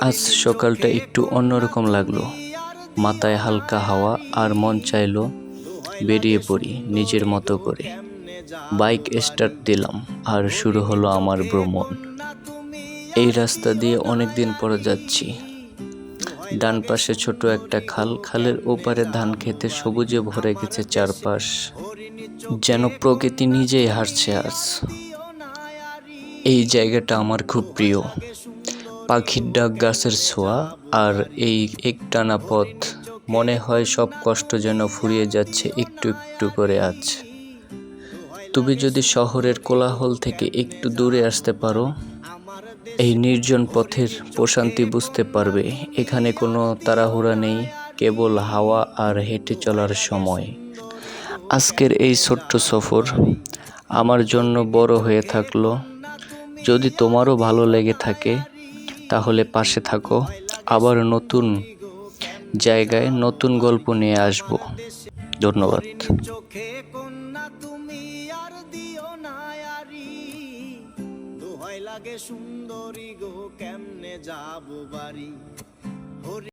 আজ সকালটা একটু অন্যরকম লাগল। মাথায় হালকা হাওয়া আর মন চাইলো বেরিয়ে পড়ি নিজের মতো করে। বাইক স্টার্ট দিলাম আর শুরু হলো আমার ভ্রমণ। এই রাস্তা দিয়ে অনেক দিন পরে যাচ্ছি। ডান পাশে ছোট একটা খাল, খালের ওপারে ধান খেতে সবুজে ভরে গেছে চারপাশ। যেন প্রকৃতি নিজেই হারছে আজ। এই জায়গাটা আমার খুব প্রিয়। পাখির ডাক গাছের ছোঁয়া আর এই একটানা পথ। মনে হয় সব কষ্ট যেন ফুরিয়ে যাচ্ছে একটু একটু করে আজ। তুমি যদি শহরের কোলাহল থেকে একটু দূরে আসতে পারো, এই নির্জন পথের প্রশান্তি বুঝতে পারবে, এখানে কোনো তাড়াহুড়া নেই, কেবল হাওয়া আর হেঁটে চলার সময়। আজকের এই ছোট্ট সফর আমার জন্য বড় হয়ে থাকল। যদি তোমারও ভালো লেগে থাকে তাহলে পাশে থাকো। আবার নতুন জায়গায় নতুন গল্প নিয়ে আসব। ধন্যবাদ। চোখে কন্যা, তুমি আর দিও না আরি দোহাই লাগে সুন্দরী গো, কেমনে যাব বাড়ি?